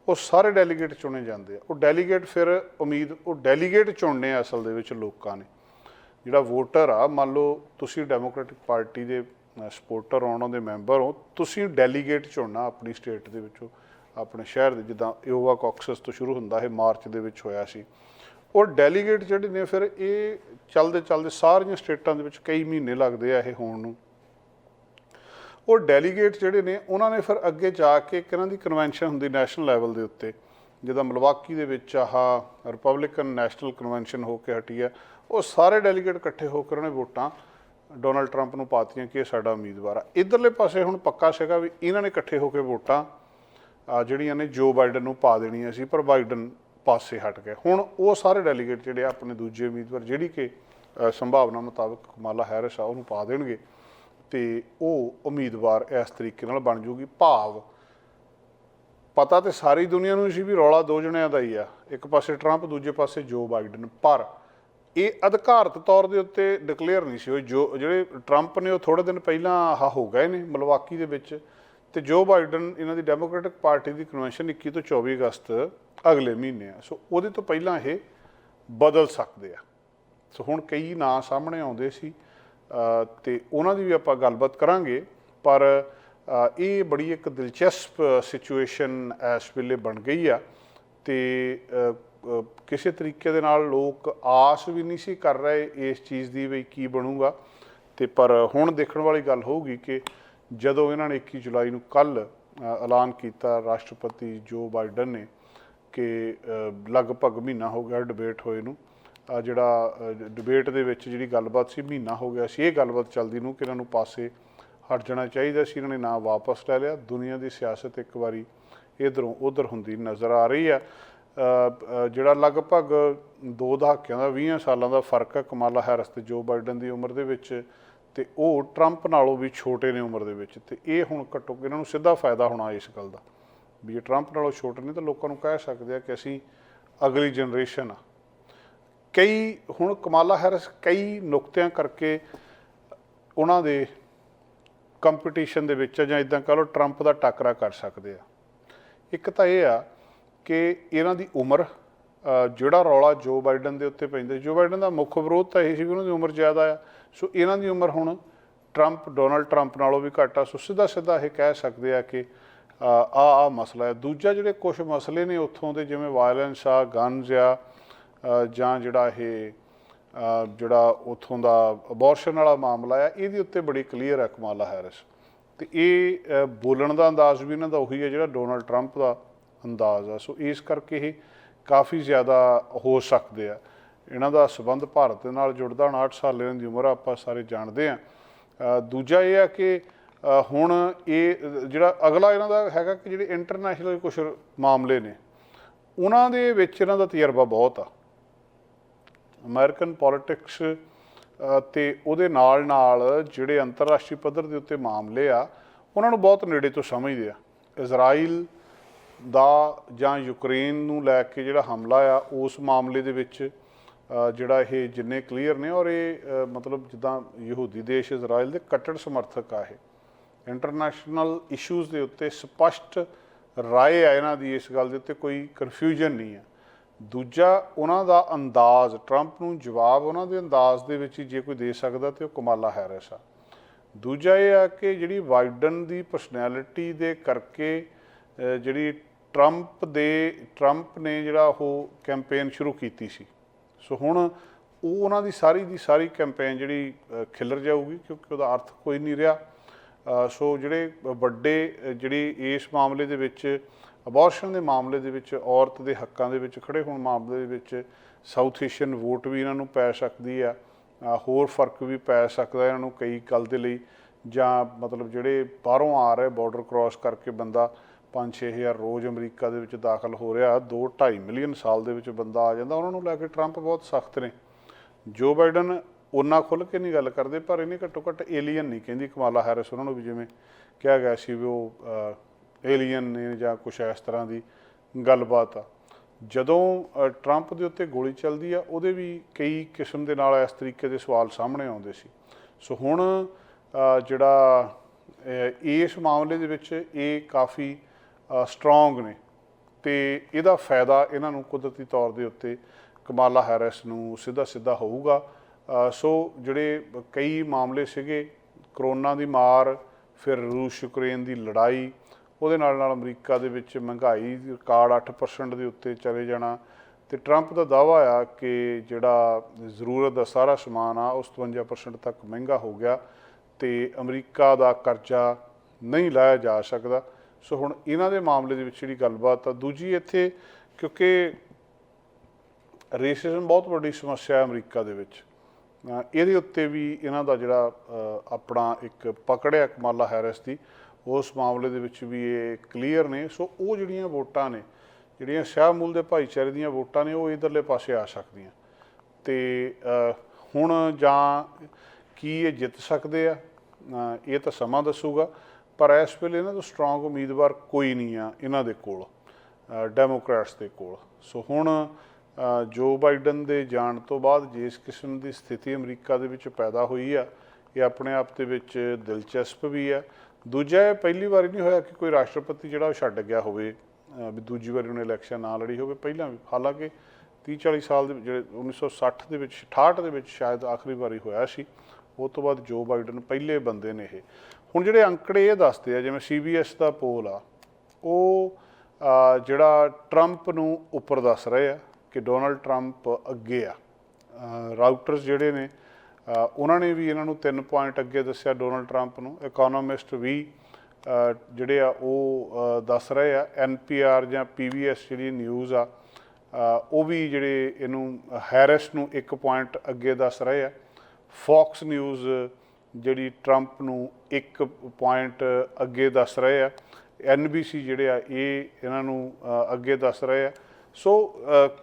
ਉਹ ਸਾਰੇ ਡੈਲੀਗੇਟ ਚੁਣੇ ਜਾਂਦੇ ਆ। ਉਹ ਡੈਲੀਗੇਟ ਫਿਰ ਉਮੀਦ, ਉਹ ਡੈਲੀਗੇਟ ਚੁਣਨੇ ਆ ਅਸਲ ਦੇ ਵਿੱਚ ਲੋਕਾਂ ਨੇ। ਜਿਹੜਾ ਵੋਟਰ ਆ, ਮੰਨ ਲਓ ਤੁਸੀਂ ਡੈਮੋਕ੍ਰੈਟਿਕ ਪਾਰਟੀ ਦੇ ਸਪੋਰਟਰ ਹੋ, ਉਹਨਾਂ ਦੇ ਮੈਂਬਰ ਹੋ, ਤੁਸੀਂ ਡੈਲੀਗੇਟ ਚੁਣਨਾ ਆਪਣੀ ਸਟੇਟ ਦੇ ਵਿੱਚੋਂ, ਆਪਣੇ ਸ਼ਹਿਰ ਦੇ, ਜਿੱਦਾਂ ਯੋਵਾ ਕਾਕਸਸ ਤੋਂ ਸ਼ੁਰੂ ਹੁੰਦਾ ਇਹ ਮਾਰਚ ਦੇ ਵਿੱਚ ਹੋਇਆ ਸੀ। ਔਰ ਡੈਲੀਗੇਟ ਜਿਹੜੇ ਨੇ ਫਿਰ ਇਹ ਚੱਲਦੇ ਚੱਲਦੇ ਸਾਰੀਆਂ ਸਟੇਟਾਂ ਦੇ ਵਿੱਚ ਕਈ ਮਹੀਨੇ ਲੱਗਦੇ ਆ ਇਹ ਹੋਣ ਨੂੰ। ਉਹ ਡੈਲੀਗੇਟ ਜਿਹੜੇ ਨੇ, ਉਹਨਾਂ ਨੇ ਫਿਰ ਅੱਗੇ ਜਾ ਕੇ ਇੱਕ ਇਹਨਾਂ ਦੀ ਕਨਵੈਨਸ਼ਨ ਹੁੰਦੀ ਨੈਸ਼ਨਲ ਲੈਵਲ ਦੇ ਉੱਤੇ, ਜਿੱਦਾਂ ਮਲਵਾਕੀ ਦੇ ਵਿੱਚ ਆਹ ਰਿਪਬਲਿਕਨ ਨੈਸ਼ਨਲ ਕਨਵੈਨਸ਼ਨ ਹੋ ਕੇ ਹਟੀ ਹੈ, ਉਹ ਸਾਰੇ ਡੈਲੀਗੇਟ ਇਕੱਠੇ ਹੋ ਕੇ ਉਹਨਾਂ ਨੇ ਵੋਟਾਂ ਡੋਨਲਡ ਟਰੰਪ ਨੂੰ ਪਾਤੀਆਂ ਕਿ ਇਹ ਸਾਡਾ ਉਮੀਦਵਾਰ ਆ। ਇਧਰਲੇ ਪਾਸੇ ਹੁਣ ਪੱਕਾ ਸੀਗਾ ਵੀ ਇਹਨਾਂ ਨੇ ਇਕੱਠੇ ਹੋ ਕੇ ਵੋਟਾਂ ਜਿਹੜੀਆਂ ਨੇ ਜੋ ਬਾਈਡਨ ਨੂੰ ਪਾ ਦੇਣੀਆਂ ਸੀ, ਪਰ ਬਾਈਡਨ ਪਾਸੇ ਹਟ ਗਏ। ਹੁਣ ਉਹ ਸਾਰੇ ਡੈਲੀਗੇਟ ਜਿਹੜੇ ਆ, ਆਪਣੇ ਦੂਜੇ ਉਮੀਦਵਾਰ, ਜਿਹੜੀ ਕਿ ਸੰਭਾਵਨਾ ਮੁਤਾਬਕ ਕਮਾਲਾ ਹੈਰਿਸ ਆ, ਉਹਨੂੰ ਪਾ ਦੇਣਗੇ। ਤੇ ਉਹ ਉਮੀਦਵਾਰ ਇਸ ਤਰੀਕੇ ਨਾਲ ਬਣ ਜੂਗੀ। ਭਾਵ ਪਤਾ ਤੇ ਸਾਰੀ ਦੁਨੀਆ ਨੂੰ ਸੀ ਵੀ ਰੌਲਾ ਦੋ ਜਣਿਆਂ ਦਾ ਹੀ ਆ। ਇੱਕ ਪਾਸੇ ਟਰੰਪ ਦੂਜੇ ਪਾਸੇ ਜੋ ਬਾਈਡਨ ਪਰ ਇਹ ਅਧਿਕਾਰਤ ਤੌਰ ਦੇ ਉੱਤੇ ਡਿਕਲੇਅਰ ਨਹੀਂ ਸੀ ਹੋਈ ਜੋ ਜਿਹੜੇ ਟਰੰਪ ਨੇ ਉਹ ਥੋੜੇ ਦਿਨ ਪਹਿਲਾਂ ਆਹ ਹੋ ਗਏ ਨੇ ਮਲਵਾਕੀ ਦੇ ਵਿੱਚ। ਤੇ ਜੋ ਬਾਈਡਨ ਇਹਨਾਂ ਦੀ ਡੈਮੋਕ੍ਰੈਟਿਕ ਪਾਰਟੀ ਦੀ ਕਨਵੈਨਸ਼ਨ 21 ਤੋਂ 24 ਅਗਸਤ ਅਗਲੇ ਮਹੀਨੇ ਆ। ਸੋ ਉਹਦੇ ਤੋਂ ਪਹਿਲਾਂ ਇਹ ਬਦਲ ਸਕਦੇ ਆ। ਸੋ ਹੁਣ ਕਈ ਨਾਂ ਸਾਹਮਣੇ ਆਉਂਦੇ ਸੀ। ਤੇ ਉਹਨਾਂ ਦੀ ਵੀ ਆਪਾਂ ਗੱਲਬਾਤ ਕਰਾਂਗੇ, ਪਰ ਇਹ ਬੜੀ ਇੱਕ ਦਿਲਚਸਪ ਸਿਚੁਏਸ਼ਨ ਇਸ ਵੇਲੇ ਬਣ ਗਈ ਆ। ਤੇ ਕਿਸੇ ਤਰੀਕੇ ਦੇ ਨਾਲ ਲੋਕ ਆਸ ਵੀ ਨਹੀਂ ਸੀ ਕਰ ਰਹੇ ਇਸ ਚੀਜ਼ ਦੀ ਵੀ ਕੀ ਬਣੂਗਾ। ਤੇ ਪਰ ਹੁਣ ਦੇਖਣ ਵਾਲੀ ਗੱਲ ਹੋਊਗੀ ਕਿ ਜਦੋਂ ਇਹਨਾਂ ਨੇ 21 ਜੁਲਾਈ ਨੂੰ ਕੱਲ ਐਲਾਨ ਕੀਤਾ ਰਾਸ਼ਟਰਪਤੀ ਜੋ ਬਾਈਡਨ ਨੇ ਕਿ ਲਗਭਗ ਮਹੀਨਾ ਹੋ ਗਿਆ ਡਿਬੇਟ ਹੋਏ ਨੂੰ ਜਿਹੜਾ ਡਿਬੇਟ ਦੇ ਵਿੱਚ ਜਿਹੜੀ ਗੱਲਬਾਤ ਸੀ, ਮਹੀਨਾ ਹੋ ਗਿਆ ਸੀ, ਇਹ ਗੱਲਬਾਤ ਚੱਲਦੀ ਨੂੰ ਕਿ ਇਹਨਾਂ ਨੂੰ ਪਾਸੇ ਹਟ ਜਾਣਾ ਚਾਹੀਦਾ ਸੀ, ਇਹਨਾਂ ਨੇ ਨਾ ਵਾਪਸ ਲੈ ਲਿਆ। ਦੁਨੀਆ ਦੀ ਸਿਆਸਤ ਇੱਕ ਵਾਰੀ ਇਧਰੋਂ ਉਧਰ ਹੁੰਦੀ ਨਜ਼ਰ ਆ ਰਹੀ ਆ ਜਿਹੜਾ ਲਗਭਗ ਦੋ ਦਹਾਕਿਆਂ ਦਾ 20 ਸਾਲਾਂ ਦਾ ਫ਼ਰਕ ਹੈ, ਕਮਾਲਾ ਹੈਰਿਸ ਤੇ ਜੋ ਬਾਈਡਨ ਦੀ ਉਮਰ ਦੇ ਵਿੱਚ ਤੇ ਉਹ ਟਰੰਪ ਨਾਲੋਂ ਵੀ ਛੋਟੇ ਨੇ ਉਮਰ ਦੇ ਵਿੱਚ ਤੇ ਇਹ ਹੁਣ ਘੱਟੋ, ਇਹਨਾਂ ਨੂੰ ਸਿੱਧਾ ਫਾਇਦਾ ਹੋਣਾ ਇਸ ਗੱਲ ਦਾ। ਵੀ ਇਹ ਟਰੰਪ ਨਾਲੋਂ ਛੋਟੇ ਨੇ ਤਾਂ ਲੋਕਾਂ ਨੂੰ ਕਹਿ ਸਕਦੇ ਆ ਕਿ ਅਸੀਂ ਅਗਲੀ ਜਨਰੇਸ਼ਨ ਆ। ਕਈ ਹੁਣ ਕਮਾਲਾ ਹੈਰਿਸ ਕਈ ਨੁਕਤਿਆਂ ਕਰਕੇ ਉਹਨਾਂ ਦੇ ਕੰਪੀਟੀਸ਼ਨ ਦੇ ਵਿੱਚ ਜਾਂ ਇਦਾਂ ਕਹ ਲਓ ਟਰੰਪ ਦਾ ਟੱਕਰਾ ਕਰ ਸਕਦੇ ਆ। ਇੱਕ ਤਾਂ ਇਹ ਆ ਕਿ ਇਹਨਾਂ ਦੀ ਉਮਰ ਜਿਹੜਾ ਰੌਲਾ ਜੋ ਬਾਈਡਨ ਦੇ ਉੱਤੇ ਪੈਂਦਾ ਜੋ ਬਾਈਡਨ ਦਾ ਮੁੱਖ ਵਿਰੋਧ ਤਾਂ ਇਹ ਸੀ ਵੀ ਉਹਨਾਂ ਦੀ ਉਮਰ ਜ਼ਿਆਦਾ ਆ। ਸੋ ਇਹਨਾਂ ਦੀ ਉਮਰ ਹੁਣ ਟਰੰਪ ਡੋਨਲਡ ਟਰੰਪ ਨਾਲੋਂ ਵੀ ਘੱਟ ਆ। ਸੋ ਸਿੱਧਾ ਸਿੱਧਾ ਇਹ ਕਹਿ ਸਕਦੇ ਆ ਕਿ ਆ ਆ ਮਸਲਾ ਹੈ ਦੂਜਾ ਜਿਹੜੇ ਕੁਝ ਮਸਲੇ ਨੇ ਉੱਥੋਂ ਦੇ, ਜਿਵੇਂ ਵਾਇਲੈਂਸ ਆ ਗਨਜ਼ ਆ ਜਾਂ ਜਿਹੜਾ ਇਹ ਜਿਹੜਾ ਉੱਥੋਂ ਦਾ ਅਬੋਰਸ਼ਨ ਵਾਲਾ ਮਾਮਲਾ ਆ, ਇਹਦੇ ਉੱਤੇ ਬੜੀ ਕਲੀਅਰ ਹੈ ਕਮਾਲਾ ਹੈਰਿਸ। ਤੇ ਇਹ ਬੋਲਣ ਦਾ ਅੰਦਾਜ਼ ਵੀ ਇਹਨਾਂ ਦਾ ਉਹੀ ਹੈ ਜਿਹੜਾ ਡੋਨਲਡ ਟਰੰਪ ਦਾ ਅੰਦਾਜ਼ ਆ। ਸੋ ਇਸ ਕਰਕੇ ਇਹ ਕਾਫੀ ਜ਼ਿਆਦਾ ਹੋ ਸਕਦੇ ਆ। ਇਹਨਾਂ ਦਾ ਸਬੰਧ ਭਾਰਤ ਦੇ ਨਾਲ ਜੁੜਦਾ 59 ਸਾਲ ਇਹਨਾਂ ਦੀ ਉਮਰ ਆਪਾਂ ਸਾਰੇ ਜਾਣਦੇ ਆ। ਦੂਜਾ ਇਹ ਆ ਕਿ ਹੁਣ ਇਹ ਜਿਹੜਾ ਅਗਲਾ ਇਹਨਾਂ ਦਾ ਹੈਗਾ ਕਿ ਜਿਹੜੇ ਇੰਟਰਨੈਸ਼ਨਲ ਕੁਝ ਮਾਮਲੇ ਨੇ, ਉਹਨਾਂ ਦੇ ਵਿੱਚ ਇਹਨਾਂ ਦਾ ਤਜਰਬਾ ਬਹੁਤ ਆ। ਅਮਰੀਕਨ ਪੋਲਿਟਿਕਸ ਤੇ ਉਹਦੇ ਨਾਲ ਨਾਲ ਜਿਹੜੇ ਅੰਤਰਰਾਸ਼ਟਰੀ ਪੱਧਰ ਦੇ ਉੱਤੇ ਮਾਮਲੇ ਆ, ਉਹਨਾਂ ਨੂੰ ਬਹੁਤ ਨੇੜੇ ਤੋਂ ਸਮਝਦੇ ਆ। ਇਜ਼ਰਾਈਲ ਦਾ ਜਾਂ ਯੂਕਰੇਨ ਨੂੰ ਲੈ ਕੇ ਜਿਹੜਾ ਹਮਲਾ ਆ, ਉਸ ਮਾਮਲੇ ਦੇ ਵਿੱਚ ਜਿਹੜਾ ਇਹ ਜਿੰਨੇ ਕਲੀਅਰ ਨੇ ਔਰ ਇਹ ਮਤਲਬ ਜਿੱਦਾਂ ਯਹੂਦੀ ਦੇਸ਼ ਇਜ਼ਰਾਈਲ ਦੇ ਕੱਟੜ ਸਮਰਥਕ ਆ ਇਹ। ਇੰਟਰਨੈਸ਼ਨਲ ਇਸ਼ੂਜ਼ ਦੇ ਉੱਤੇ ਸਪਸ਼ਟ ਰਾਏ ਆ ਇਹਨਾਂ ਦੀ, ਇਸ ਗੱਲ ਦੇ ਉੱਤੇ ਕੋਈ ਕਨਫਿਊਜ਼ਨ ਨਹੀਂ ਹੈ ਦੂਜਾ, ਉਹਨਾਂ ਦਾ ਅੰਦਾਜ਼, ਟਰੰਪ ਨੂੰ ਜਵਾਬ ਉਹਨਾਂ ਦੇ ਅੰਦਾਜ਼ ਦੇ ਵਿੱਚ ਹੀ ਜੇ ਕੋਈ ਦੇ ਸਕਦਾ ਤੇ ਉਹ ਕਮਾਲਾ ਹੈਰਿਸ ਆ। ਦੂਜਾ ਇਹ ਆ ਕਿ ਜਿਹੜੀ ਬਾਈਡਨ ਦੀ ਪਰਸਨੈਲਿਟੀ ਦੇ ਕਰਕੇ ਜਿਹੜੀ ਟਰੰਪ ਦੇ, ਟਰੰਪ ਨੇ ਜਿਹੜਾ ਉਹ ਕੈਂਪੇਨ ਸ਼ੁਰੂ ਕੀਤੀ ਸੀ। ਸੋ ਹੁਣ ਉਹ ਉਹਨਾਂ ਦੀ ਸਾਰੀ ਦੀ ਸਾਰੀ ਕੈਂਪੇਨ ਜਿਹੜੀ ਖਿਲਰ ਜਾਊਗੀ ਕਿਉਂਕਿ ਉਹਦਾ ਅਰਥ ਕੋਈ ਨਹੀਂ ਰਿਹਾ। ਸੋ ਜਿਹੜੇ ਵੱਡੇ, ਜਿਹੜੀ ਇਸ ਮਾਮਲੇ ਦੇ ਵਿੱਚ ਅਬੋਰਸ਼ਨ ਦੇ ਮਾਮਲੇ ਦੇ ਵਿੱਚ ਔਰਤ ਦੇ ਹੱਕਾਂ ਦੇ ਵਿੱਚ ਖੜੇ ਹੋਣ ਮਾਮਲੇ ਦੇ ਵਿੱਚ ਸਾਊਥ ਏਸ਼ੀਅਨ ਵੋਟ ਵੀ ਇਹਨਾਂ ਨੂੰ ਪੈ ਸਕਦੀ ਆ ਹੋਰ ਫ਼ਰਕ ਵੀ ਪੈ ਸਕਦਾ ਇਹਨਾਂ ਨੂੰ ਕਈ ਗੱਲ ਦੇ ਲਈ, ਜਾਂ ਮਤਲਬ ਜਿਹੜੇ ਬਾਹਰੋਂ ਆ ਰਹੇ ਬਾਰਡਰ ਕ੍ਰਾਸ ਕਰਕੇ ਬੰਦਾ 5-6000 ਰੋਜ਼ ਅਮਰੀਕਾ ਦੇ ਵਿੱਚ ਦਾਖਲ ਹੋ ਰਿਹਾ 2.5 ਮਿਲੀਅਨ ਸਾਲ ਦੇ ਵਿੱਚ ਬੰਦਾ ਆ ਜਾਂਦਾ, ਉਹਨਾਂ ਨੂੰ ਲੈ ਕੇ ਟਰੰਪ ਬਹੁਤ ਸਖਤ ਨੇ। ਜੋ ਬਾਈਡਨ ਉਹਨਾਂ ਖੁੱਲ ਕੇ ਨਹੀਂ ਗੱਲ ਕਰਦੇ, ਪਰ ਇਹਨੇ ਘੱਟੋ ਘੱਟ ਏਲੀਅਨ ਨਹੀਂ ਕਹਿੰਦੀ, ਕਮਾਲਾ ਹੈਰਿਸ ਉਹਨਾਂ ਨੂੰ ਵੀ ਜਿਵੇਂ ਕਿਹਾ ਗਿਆ ਸੀ ਵੀ ਉਹ ਏਲੀਅਨ ਨੇ ਜਾਂ ਕੁਝ ਇਸ ਤਰ੍ਹਾਂ ਦੀ ਗੱਲਬਾਤ ਆ। ਜਦੋਂ ਟਰੰਪ ਦੇ ਉੱਤੇ ਗੋਲੀ ਚੱਲਦੀ ਆ, ਉਹਦੇ ਵੀ ਕਈ ਕਿਸਮ ਦੇ ਨਾਲ ਇਸ ਤਰੀਕੇ ਦੇ ਸਵਾਲ ਸਾਹਮਣੇ ਆਉਂਦੇ ਸੀ। ਸੋ ਹੁਣ ਜਿਹੜਾ ਇਸ ਮਾਮਲੇ ਦੇ ਵਿੱਚ ਇਹ ਕਾਫੀ ਸਟਰੋਂਗ ਨੇ। ਤੇ ਇਹਦਾ ਫਾਇਦਾ ਇਹਨਾਂ ਨੂੰ ਕੁਦਰਤੀ ਤੌਰ ਦੇ ਉੱਤੇ ਕਮਾਲਾ ਹੈਰਿਸ ਨੂੰ ਸਿੱਧਾ ਸਿੱਧਾ ਹੋਊਗਾ। ਸੋ ਜਿਹੜੇ ਕਈ ਮਾਮਲੇ ਸੀਗੇ, ਕਰੋਨਾ ਦੀ ਮਾਰ, ਫਿਰ ਰੂਸ ਯੂਕਰੇਨ ਦੀ ਲੜਾਈ ਉਹਦੇ ਨਾਲ ਨਾਲ ਅਮਰੀਕਾ ਦੇ ਵਿੱਚ ਮਹਿੰਗਾਈ ਰਿਕਾਰਡ 8% ਦੇ ਉੱਤੇ ਚਲੇ ਜਾਣਾ। ਤੇ ਟਰੰਪ ਦਾ ਦਾਵਾ ਆ ਕਿ ਜਿਹੜਾ ਜ਼ਰੂਰਤ ਦਾ ਸਾਰਾ ਸਮਾਨ ਆ ਉਸ 52% ਤੱਕ ਮਹਿੰਗਾ ਹੋ ਗਿਆ ਤੇ ਅਮਰੀਕਾ ਦਾ ਕਰਜ਼ਾ ਨਹੀਂ ਲਾਇਆ ਜਾ ਸਕਦਾ। ਸੋ ਹੁਣ ਇਹਨਾਂ ਦੇ ਮਾਮਲੇ ਦੇ ਵਿੱਚ ਜਿਹੜੀ ਗੱਲਬਾਤ ਆ, ਦੂਜੀ ਇੱਥੇ ਕਿਉਂਕਿ ਰੇਸਿਜ਼ਮ ਬਹੁਤ ਵੱਡੀ ਸਮੱਸਿਆ ਹੈ ਅਮਰੀਕਾ ਦੇ ਵਿੱਚ। ਇਹਦੇ ਉੱਤੇ ਵੀ ਇਹਨਾਂ ਦਾ ਜਿਹੜਾ ਆਪਣਾ ਇੱਕ ਪਕੜਿਆ ਕਮਾਲਾ ਹੈਰਿਸ ਦੀ। ਉਸ ਮਾਮਲੇ ਦੇ ਵਿੱਚ ਵੀ ਇਹ ਕਲੀਅਰ ਨੇ। ਸੋ ਉਹ ਜਿਹੜੀਆਂ ਵੋਟਾਂ ਨੇ, ਜਿਹੜੀਆਂ ਸ਼ਾਹਮੂਲ ਦੇ ਭਾਈਚਾਰੇ ਦੀਆਂ ਵੋਟਾਂ ਨੇ, ਉਹ ਇਧਰਲੇ ਪਾਸੇ ਆ ਸਕਦੀਆਂ। ਤੇ ਹੁਣ ਜਾਂ ਕੀ ਇਹ ਜਿੱਤ ਸਕਦੇ ਆ ਇਹ ਤਾਂ ਸਮਾਂ ਦੱਸੂਗਾ। ਪਰ ਇਸ ਵੇਲੇ ਇਹਨਾਂ ਤੋਂ ਸਟਰੋਂਗ ਉਮੀਦਵਾਰ ਕੋਈ ਨਹੀਂ ਆ ਇਹਨਾਂ ਦੇ ਕੋਲ ਡੈਮੋਕ੍ਰੈਟਸ ਦੇ ਕੋਲ। ਸੋ ਹੁਣ ਜੋ ਬਾਈਡਨ ਦੇ ਜਾਣ ਤੋਂ ਬਾਅਦ ਜਿਸ ਕਿਸਮ ਦੀ ਸਥਿਤੀ ਅਮਰੀਕਾ ਦੇ ਵਿੱਚ ਪੈਦਾ ਹੋਈ ਆ, ਇਹ ਆਪਣੇ ਆਪ ਦੇ ਵਿੱਚ ਦਿਲਚਸਪ ਵੀ ਆ। ਦੂਜਾ ਇਹ ਪਹਿਲੀ ਵਾਰੀ ਨਹੀਂ ਹੋਇਆ ਕਿ ਕੋਈ ਰਾਸ਼ਟਰਪਤੀ ਜਿਹੜਾ ਉਹ ਛੱਡ ਗਿਆ ਹੋਵੇ ਵੀ ਦੂਜੀ ਵਾਰੀ ਉਹਨੇ ਇਲੈਕਸ਼ਨ ਨਾ ਲੜੀ ਹੋਵੇ। ਪਹਿਲਾਂ ਵੀ, ਹਾਲਾਂਕਿ 30 40 ਸਾਲ ਦੇ ਵਿੱਚ ਜਿਹੜੇ 1960 ਦੇ ਵਿੱਚ 68 ਦੇ ਵਿੱਚ ਸ਼ਾਇਦ ਆਖਰੀ ਵਾਰੀ ਹੋਇਆ ਸੀ, ਉਹ ਤੋਂ ਬਾਅਦ ਜੋ ਬਾਈਡਨ ਪਹਿਲੇ ਬੰਦੇ ਨੇ ਇਹ। ਹੁਣ ਜਿਹੜੇ ਅੰਕੜੇ ਇਹ ਦੱਸਦੇ ਆ, ਜਿਵੇਂ CBS ਦਾ ਪੋਲ ਆ, ਉਹ ਜਿਹੜਾ ਟਰੰਪ ਨੂੰ ਉੱਪਰ ਦੱਸ ਰਹੇ ਆ ਕਿ ਡੋਨਲਡ ਟਰੰਪ ਅੱਗੇ ਆ। ਰਾਊਟਰਸ ਜਿਹੜੇ ਨੇ ਉਹਨਾਂ ਨੇ ਵੀ ਇਹਨਾਂ ਨੂੰ 3 ਪੁਆਇੰਟ ਅੱਗੇ ਦੱਸਿਆ ਡੋਨਲਡ ਟਰੰਪ ਨੂੰ। ਇਕਨੋਮਿਸਟ ਵੀ ਜਿਹੜੇ ਆ ਉਹ ਦੱਸ ਰਹੇ ਆ। ਐਨਪੀਆਰ ਜਾਂ ਪੀਵੀਐਸ ਜਿਹੜੀ ਨਿਊਜ਼ ਆ ਉਹ ਵੀ ਜਿਹੜੇ ਇਹਨੂੰ ਹੈਰਿਸ ਨੂੰ 1 ਪੁਆਇੰਟ ਅੱਗੇ ਦੱਸ ਰਹੇ ਆ। ਫੌਕਸ ਨਿਊਜ਼ ਜਿਹੜੀ ਟਰੰਪ ਨੂੰ 1 ਪੁਆਇੰਟ ਅੱਗੇ ਦੱਸ ਰਹੇ ਆ। ਐਨਬੀਸੀ ਜਿਹੜੇ ਆ, ਇਹ ਇਹਨਾਂ ਨੂੰ ਅੱਗੇ ਦੱਸ ਰਹੇ ਆ। ਸੋ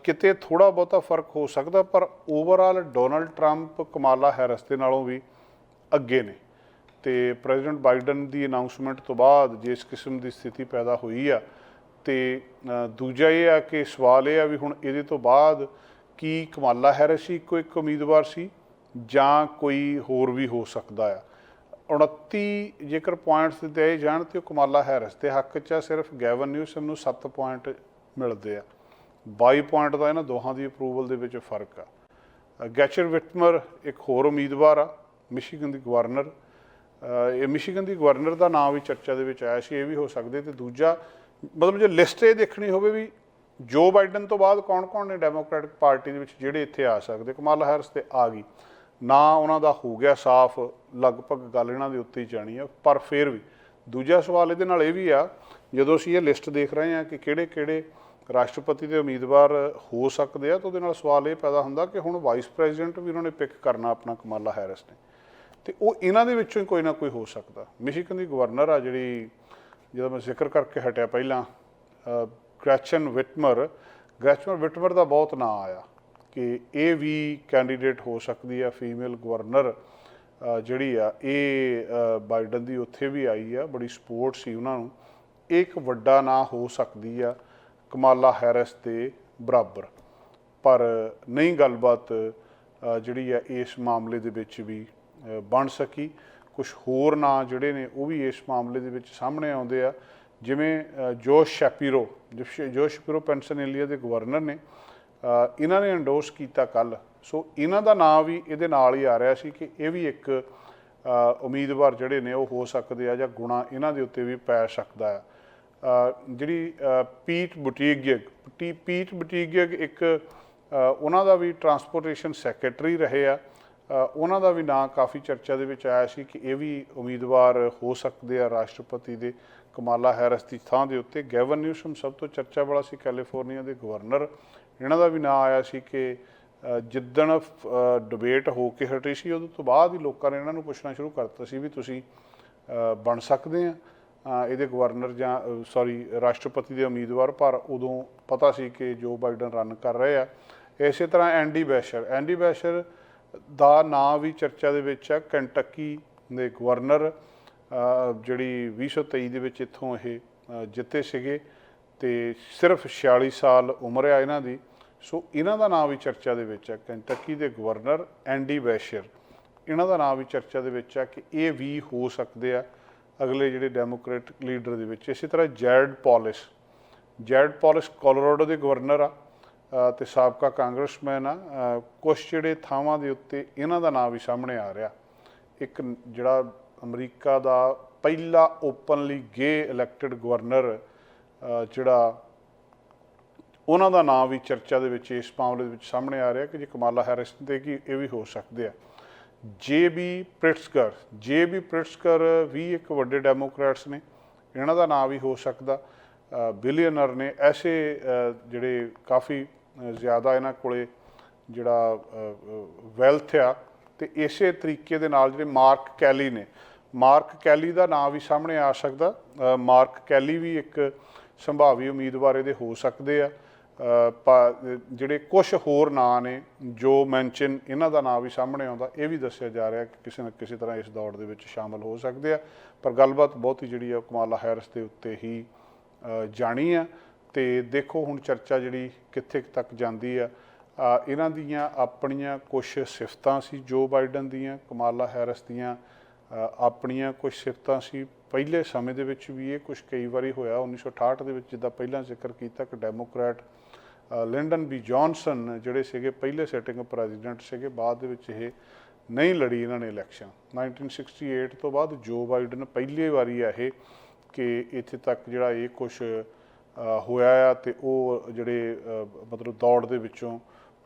ਕਿਤੇ ਥੋੜਾ ਬਹੁਤਾ ਫ਼ਰਕ ਹੋ ਸਕਦਾ, ਪਰ overall Donald Trump Kamala Harris ਦੇ ਨਾਲੋਂ ਵੀ ਅੱਗੇ ਨੇ। ਤੇ ਪ੍ਰੈਜ਼ੀਡੈਂਟ ਬਾਈਡਨ ਦੀ ਅਨਾਉਂਸਮੈਂਟ ਤੋਂ ਬਾਅਦ ਜਿਸ ਕਿਸਮ ਦੀ ਸਥਿਤੀ ਪੈਦਾ ਹੋਈ ਆ, ਤੇ ਦੂਜਾ ਇਹ ਆ ਕਿ ਸਵਾਲ ਇਹ ਆ ਵੀ ਹੁਣ ਇਹਦੇ ਤੋਂ ਬਾਅਦ ਕੀ ਕਮਾਲਾ ਹੈਰਿਸ ਹੀ ਇੱਕੋ ਇੱਕ ਉਮੀਦਵਾਰ ਸੀ, ਜਾਂ ਕੋਈ ਹੋਰ ਵੀ ਹੋ ਸਕਦਾ ਆ। 29 ਜੇਕਰ ਪੁਆਇੰਟਸ ਦਿੱਤੇ ਜਾਣ ਤੇ ਉਹ ਕਮਾਲਾ ਹੈਰਿਸ ਦੇ ਹੱਕ 'ਚ ਆ, ਸਿਰਫ ਗੈਵਨ ਨਿਊਸਮ ਨੂੰ 7 ਪੁਆਇੰਟ ਮਿਲਦੇ ਆ। 22 ਪੁਆਇੰਟ ਦਾ ਇਹਨਾਂ ਦੋਹਾਂ ਦੀ ਅਪਰੂਵਲ ਦੇ ਵਿੱਚ ਫ਼ਰਕ ਆ। ਗੈਚਰ ਵਿਟਮਰ ਇੱਕ ਹੋਰ ਉਮੀਦਵਾਰ ਆ ਮਿਸ਼ੀਗਨ ਦੀ ਗਵਰਨਰ। ਇਹ ਮਿਸ਼ੀਗਨ ਦੀ ਗਵਰਨਰ ਦਾ ਨਾਮ ਵੀ ਚਰਚਾ ਦੇ ਵਿੱਚ ਆਇਆ ਸੀ, ਇਹ ਵੀ ਹੋ ਸਕਦੇ ਤੇ ਦੂਜਾ, ਮਤਲਬ ਜੇ ਲਿਸਟ ਇਹ ਦੇਖਣੀ ਹੋਵੇ ਵੀ ਜੋ ਬਾਈਡਨ ਤੋਂ ਬਾਅਦ ਕੌਣ-ਕੌਣ ਨੇ ਡੈਮੋਕ੍ਰੈਟਿਕ ਪਾਰਟੀ ਦੇ ਵਿੱਚ ਜਿਹੜੇ ਇੱਥੇ ਆ ਸਕਦੇ ਕਮਾਲਾ ਹੈਰਿਸ ਤੇ ਆ ਗਈ। ਨਾ ਉਹਨਾਂ ਦਾ ਹੋ ਗਿਆ ਸਾਫ਼, ਲਗਭਗ ਗੱਲ ਇਹਨਾਂ ਦੇ ਉੱਤੇ ਹੀ ਜਾਣੀ ਆ, ਪਰ ਫਿਰ ਵੀ ਦੂਜਾ ਸਵਾਲ ਇਹਦੇ ਨਾਲ ਇਹ ਵੀ ਆ, ਜਦੋਂ ਅਸੀਂ ਇਹ ਲਿਸਟ ਦੇਖ ਰਹੇ ਹਾਂ ਕਿ ਕਿਹੜੇ-ਕਿਹੜੇ ਰਾਸ਼ਟਰਪਤੀ ਦੇ ਉਮੀਦਵਾਰ ਹੋ ਸਕਦੇ ਆ ਤਾਂ ਉਹਦੇ ਨਾਲ ਸਵਾਲ ਇਹ ਪੈਦਾ ਹੁੰਦਾ ਕਿ ਹੁਣ ਵਾਈਸ ਪ੍ਰੈਜ਼ੀਡੈਂਟ ਵੀ ਉਹਨਾਂ ਨੇ ਪਿਕ ਕਰਨਾ ਆਪਣਾ ਕਮਾਲਾ ਹੈਰਿਸ ਨੇ। ਤੇ ਉਹ ਇਹਨਾਂ ਦੇ ਵਿੱਚੋਂ ਹੀ ਕੋਈ ਨਾ ਕੋਈ ਹੋ ਸਕਦਾ। ਮਿਸ਼ੀਗਨ ਦੀ ਗਵਰਨਰ ਆ ਜਿਹੜੀ ਜਦੋਂ ਮੈਂ ਜ਼ਿਕਰ ਕਰਕੇ ਹਟਿਆ ਪਹਿਲਾਂ ਗ੍ਰੈਚਨ ਵਿਟਮਰ ਗ੍ਰੈਚਨ ਵਿਟਮਰ ਦਾ ਬਹੁਤ ਨਾਂ ਆਇਆ ਕਿ ਇਹ ਵੀ ਕੈਂਡੀਡੇਟ ਹੋ ਸਕਦੀ ਆ ਫੀਮੇਲ ਗਵਰਨਰ ਜਿਹੜੀ ਆ, ਇਹ ਬਾਈਡਨ ਦੀ ਉੱਥੇ ਵੀ ਆਈ ਆ, ਬੜੀ ਸਪੋਰਟ ਸੀ ਉਹਨਾਂ ਨੂੰ। ਇਹ ਇੱਕ ਵੱਡਾ ਨਾਂ ਹੋ ਸਕਦੀ ਆ। ਕਮਾਲਾ ਹੈਰਿਸ ਦੇ ਬਰਾਬਰ। ਪਰ ਨਹੀਂ ਗੱਲਬਾਤ ਜਿਹੜੀ ਆ ਇਸ ਮਾਮਲੇ ਦੇ ਵਿੱਚ ਵੀ ਬਣ ਸਕੀ। ਕੁਝ ਹੋਰ ਨਾਂ ਜਿਹੜੇ ਨੇ, ਉਹ ਵੀ ਇਸ ਮਾਮਲੇ ਦੇ ਵਿੱਚ ਸਾਹਮਣੇ ਆਉਂਦੇ ਆ। ਜਿਵੇਂ ਜੋਸ਼ ਸ਼ੈਪੀਰੋ, ਜੋਸ਼ ਜੋਸ਼ ਸ਼ੈਪੀਰੋ ਪੈਨਸਨੇਲੀਆ ਦੇ ਗਵਰਨਰ ਨੇ ਇਹਨਾਂ ਨੇ ਐਂਡੋਰਸ ਕੀਤਾ ਕੱਲ ਸੋ ਇਹਨਾਂ ਦਾ ਨਾਂ ਵੀ ਇਹਦੇ ਨਾਲ ਹੀ ਆ ਰਿਹਾ ਸੀ ਕਿ ਇਹ ਵੀ ਇੱਕ ਉਮੀਦਵਾਰ ਜਿਹੜੇ ਨੇ, ਉਹ ਹੋ ਸਕਦੇ ਆ ਜਾਂ ਗੁਣਾ ਇਹਨਾਂ ਦੇ ਉੱਤੇ ਵੀ ਪੈ ਸਕਦਾ ਆ। ਜਿਹੜੀ ਪੀਟ ਬੁਟੀਗਿਗ ਪੀ- ਪੀਟ ਬੁਟੀਗਿਗ ਇੱਕ ਉਹਨਾਂ ਦਾ ਵੀ ਟਰਾਂਸਪੋਰਟੇਸ਼ਨ ਸੈਕਟਰੀ ਰਹੇ ਆ। ਉਹਨਾਂ ਦਾ ਵੀ ਨਾਂ ਕਾਫੀ ਚਰਚਾ ਦੇ ਵਿੱਚ ਆਇਆ ਸੀ ਕਿ ਇਹ ਵੀ ਉਮੀਦਵਾਰ ਹੋ ਸਕਦੇ ਆ ਰਾਸ਼ਟਰਪਤੀ ਦੇ ਕਮਾਲਾ ਹੈਰਿਸ ਦੀ ਥਾਂ ਦੇ ਉੱਤੇ। ਗੈਵਨ ਨਿਊਸਮ ਸਭ ਤੋਂ ਚਰਚਾ ਵਾਲਾ ਸੀ, ਕੈਲੀਫੋਰਨੀਆ ਦੇ ਗਵਰਨਰ। ਇਹਨਾਂ ਦਾ ਵੀ ਨਾਂ ਆਇਆ ਸੀ ਕਿ ਜਿੱਦਣ ਡਿਬੇਟ ਹੋ ਕੇ ਹਟੀ ਸੀ, ਉਦੋਂ ਤੋਂ ਬਾਅਦ ਹੀ ਲੋਕਾਂ ਨੇ ਇਹਨਾਂ ਨੂੰ ਪੁੱਛਣਾ ਸ਼ੁਰੂ ਕਰਤਾ ਸੀ ਵੀ ਤੁਸੀਂ ਬਣ ਸਕਦੇ ਆ। ਇਹਦੇ ਗਵਰਨਰ ਜਾਂ ਸੌਰੀ ਰਾਸ਼ਟਰਪਤੀ ਦੇ ਉਮੀਦਵਾਰ ਪਰ ਉਦੋਂ ਪਤਾ ਸੀ ਕਿ ਜੋ ਬਾਈਡਨ ਰਨ ਕਰ ਰਹੇ ਆ। ਇਸੇ ਤਰ੍ਹਾਂ ਐਂਡੀ ਬੈਸ਼ਰ ਐਂਡੀ ਬੈਸ਼ਰ ਦਾ ਨਾਂ ਵੀ ਚਰਚਾ ਦੇ ਵਿੱਚ ਆ ਕੈਂਟਕੀ ਦੇ ਗਵਰਨਰ ਅ, ਜਿਹੜੀ 2023 ਦੇ ਵਿੱਚ ਇੱਥੋਂ ਇਹ ਜਿੱਤੇ ਸੀਗੇ ਤੇ ਸਿਰਫ 46 ਸਾਲ ਉਮਰ ਆ ਇਹਨਾਂ ਦੀ। ਸੋ ਇਹਨਾਂ ਦਾ ਨਾਮ ਵੀ ਚਰਚਾ ਦੇ ਵਿੱਚ ਆ ਕੈਂਟਕੀ ਦੇ ਗਵਰਨਰ ਐਂਡੀ ਬੈਸ਼ਰ ਇਹਨਾਂ ਦਾ ਨਾਮ ਵੀ ਚਰਚਾ ਦੇ ਵਿੱਚ ਆ ਕਿ ਇਹ ਵੀ ਹੋ ਸਕਦੇ ਆ। ਅਗਲੇ ਜਿਹੜੇ ਡੈਮੋਕ੍ਰੈਟਿਕ ਲੀਡਰ ਦੇ ਵਿੱਚ ਇਸੇ ਤਰ੍ਹਾਂ Jared Polis. Jared Polis Colorado ਦੇ ਗਵਰਨਰ ਆ ਅ, ਤੇ ਸਾਬਕਾ ਕਾਂਗਰਸਮੈਨ ਆ ਅ, ਕੁਛ ਜਿਹੜੇ ਥਾਵਾਂ ਦੇ ਉੱਤੇ ਇਹਨਾਂ ਦਾ ਨਾਮ ਵੀ ਸਾਹਮਣੇ ਆ ਰਿਹਾ। ਇੱਕ ਜਿਹੜਾ ਅਮਰੀਕਾ ਦਾ ਪਹਿਲਾ ਓਪਨਲੀ ਗੇ ਇਲੈਕਟਿਡ ਗਵਰਨਰ ਜਿਹੜਾ ਉਹਨਾਂ ਦਾ ਨਾਮ ਵੀ ਚਰਚਾ ਦੇ ਵਿੱਚ ਇਸ ਮਾਮਲੇ ਦੇ ਵਿੱਚ ਸਾਹਮਣੇ ਆ ਰਿਹਾ ਕਿ ਜੇ ਕਮਾਲਾ ਹੈਰਿਸ ਦੇ ਕੀ ਇਹ ਵੀ ਹੋ ਸਕਦੇ ਆ। ਜੇ ਬੀ ਪ੍ਰਿਟਸਕਰ, ਜੇ ਬੀ ਪ੍ਰਿਟਸਕਰ ਵੀ ਇੱਕ ਵੱਡੇ ਡੈਮੋਕ੍ਰੈਟਸ ਨੇ, ਇਹਨਾਂ ਦਾ ਨਾਮ ਵੀ ਹੋ ਸਕਦਾ। ਬਿਲੀਅਨਰ ਨੇ ਐਸੇ ਜਿਹੜੇ ਕਾਫੀ ਜ਼ਿਆਦਾ ਇਹਨਾਂ ਕੋਲੇ ਜਿਹੜਾ ਵੈਲਥ ਆ ਤੇ ਇਸੇ ਤਰੀਕੇ ਦੇ ਨਾਲ ਜਿਹੜੇ ਮਾਰਕ ਕੈਲੀ ਨੇ, ਮਾਰਕ ਕੈਲੀ ਦਾ ਨਾਮ ਵੀ ਸਾਹਮਣੇ ਆ ਸਕਦਾ। ਮਾਰਕ ਕੈਲੀ ਵੀ ਇੱਕ ਸੰਭਾਵੀ ਉਮੀਦਵਾਰ ਇਹਦੇ ਹੋ ਸਕਦੇ ਆ। ਜਿਹੜੇ ਕੁਝ ਹੋਰ ਨਾਂ ਨੇ ਜੋ ਮੈਂਸ਼ਨ ਇਹਨਾਂ ਦਾ ਨਾਂ ਵੀ ਸਾਹਮਣੇ ਆਉਂਦਾ, ਇਹ ਵੀ ਦੱਸਿਆ ਜਾ ਰਿਹਾ ਕਿ ਕਿਸੇ ਨਾ ਕਿਸੇ ਤਰ੍ਹਾਂ ਇਸ ਦੌੜ ਦੇ ਵਿੱਚ ਸ਼ਾਮਲ ਹੋ ਸਕਦੇ ਆ। ਪਰ ਗੱਲਬਾਤ ਬਹੁਤੀ ਜਿਹੜੀ ਆ ਉਹ ਕਮਾਲਾ ਹੈਰਿਸ ਦੇ ਉੱਤੇ ਹੀ ਜਾਣੀ ਆ। ਤੇ ਦੇਖੋ ਹੁਣ ਚਰਚਾ ਜਿਹੜੀ ਕਿੱਥੇ ਤੱਕ ਜਾਂਦੀ ਆ। ਇਹਨਾਂ ਦੀਆਂ ਆਪਣੀਆਂ ਕੁਝ ਸਿਫਤਾਂ ਸੀ ਜੋ ਬਾਈਡਨ ਦੀਆਂ, ਕਮਾਲਾ ਹੈਰਿਸ ਦੀਆਂ ਆਪਣੀਆਂ ਕੁਝ ਸਿਫਤਾਂ ਸੀ। ਪਹਿਲੇ ਸਮੇਂ ਦੇ ਵਿੱਚ ਵੀ ਇਹ ਕੁਝ ਕਈ ਵਾਰੀ ਹੋਇਆ 1968 ਦੇ ਵਿੱਚ ਜਿੱਦਾਂ ਪਹਿਲਾਂ ਜ਼ਿਕਰ ਕੀਤਾ ਕਿ ਡੈਮੋਕ੍ਰੈਟ ਲਿੰਡਨ ਬੀ ਜੌਨਸਨ ਜਿਹੜੇ ਸੀਗੇ ਪਹਿਲੇ ਸੈਟਿੰਗ ਪ੍ਰੈਜ਼ੀਡੈਂਟ ਸੀਗੇ, ਬਾਅਦ ਦੇ ਵਿੱਚ ਇਹ ਨਹੀਂ ਲੜੀ ਇਹਨਾਂ ਨੇ ਇਲੈਕਸ਼ਨ 1968 ਤੋਂ ਬਾਅਦ ਜੋ ਬਾਈਡਨ ਪਹਿਲੀ ਵਾਰੀ ਆ ਇਹ ਕਿ ਇੱਥੇ ਤੱਕ ਜਿਹੜਾ ਇਹ ਕੁਝ ਹੋਇਆ ਆ ਤੇ ਉਹ ਜਿਹੜੇ ਮਤਲਬ ਦੌੜ ਦੇ ਵਿੱਚੋਂ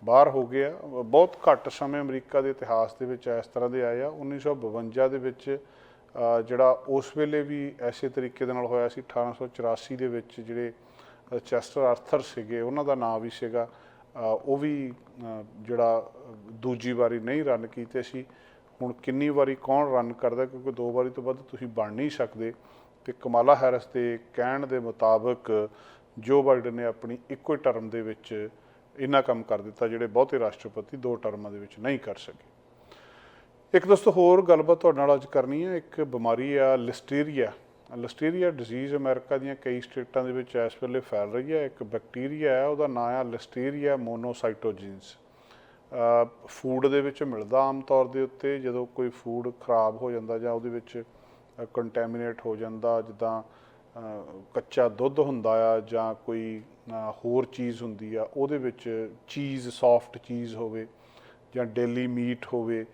ਬਾਹਰ ਹੋ ਗਏ ਆ ਬਹੁਤ ਘੱਟ ਸਮੇਂ ਅਮਰੀਕਾ ਦੇ ਇਤਿਹਾਸ ਦੇ ਵਿੱਚ ਇਸ ਤਰ੍ਹਾਂ ਦੇ ਆਏ ਆ। 1952 ਦੇ ਵਿੱਚ ਜਿਹੜਾ ਉਸ ਵੇਲੇ ਵੀ ਐਸੇ ਤਰੀਕੇ ਦੇ ਨਾਲ ਹੋਇਆ ਸੀ 1884 ਦੇ ਵਿੱਚ ਜਿਹੜੇ ਚੈਸਟਰ ਆਰਥਰ ਸੀਗੇ, ਉਹਨਾਂ ਦਾ ਨਾਮ ਵੀ ਸੀਗਾ। ਉਹ ਵੀ ਜਿਹੜਾ ਦੂਜੀ ਵਾਰੀ ਨਹੀਂ ਰਨ ਕੀਤੇ ਸੀ। ਹੁਣ ਕਿੰਨੀ ਵਾਰੀ ਕੌਣ ਰਨ ਕਰਦਾ, ਕਿਉਂਕਿ ਦੋ ਵਾਰੀ ਤੋਂ ਵੱਧ ਤੁਸੀਂ ਬਣ ਨਹੀਂ ਸਕਦੇ। ਤੇ ਕਮਾਲਾ ਹੈਰਿਸ ਦੇ ਕਹਿਣ ਦੇ ਮੁਤਾਬਕ ਜੋ ਬਾਈਡਨ ਨੇ ਆਪਣੀ ਇੱਕੋ ਹੀ ਟਰਮ ਦੇ ਵਿੱਚ ਇੰਨਾ ਕੰਮ ਕਰ ਦਿੱਤਾ, ਜਿਹੜੇ ਬਹੁਤੇ ਰਾਸ਼ਟਰਪਤੀ ਦੋ ਟਰਮਾਂ ਦੇ ਵਿੱਚ ਨਹੀਂ ਕਰ ਸਕੇ। ਇੱਕ ਦੋਸਤੋ, ਹੋਰ ਗੱਲਬਾਤ ਤੁਹਾਡੇ ਨਾਲ ਅੱਜ ਕਰਨੀ ਹੈ। ਇੱਕ ਬਿਮਾਰੀ ਆ ਲਿਸਟੀਰੀਆ ਲਿਸਟੀਰੀਆ ਡਿਜ਼ੀਜ਼ ਅਮਰੀਕਾ ਦੀਆਂ ਕਈ ਸਟੇਟਾਂ ਦੇ ਵਿੱਚ ਇਸ ਵੇਲੇ ਫੈਲ ਰਹੀ ਹੈ। ਇੱਕ ਬੈਕਟੀਰੀਆ ਹੈ, ਉਹਦਾ ਨਾਮ ਆ ਲਿਸਟੀਰੀਆ ਮੋਨੋਸਾਈਟੋਜਿਨਸ ਫੂਡ ਦੇ ਵਿੱਚ ਮਿਲਦਾ ਆਮ ਤੌਰ ਦੇ ਉੱਤੇ, ਜਦੋਂ ਕੋਈ ਫੂਡ ਖਰਾਬ ਹੋ ਜਾਂਦਾ ਜਾਂ ਉਹਦੇ ਵਿੱਚ ਕੰਟੈਮੀਨੇਟ ਹੋ ਜਾਂਦਾ, ਜਿੱਦਾਂ ਕੱਚਾ ਦੁੱਧ ਹੁੰਦਾ ਆ ਜਾਂ ਕੋਈ ਹੋਰ ਚੀਜ਼ ਹੁੰਦੀ ਆ, ਉਹਦੇ ਵਿੱਚ ਚੀਜ਼ ਸੌਫਟ ਚੀਜ਼ ਹੋਵੇ ਜਾਂ ਡੇਲੀ ਮੀਟ ਹੋਵੇ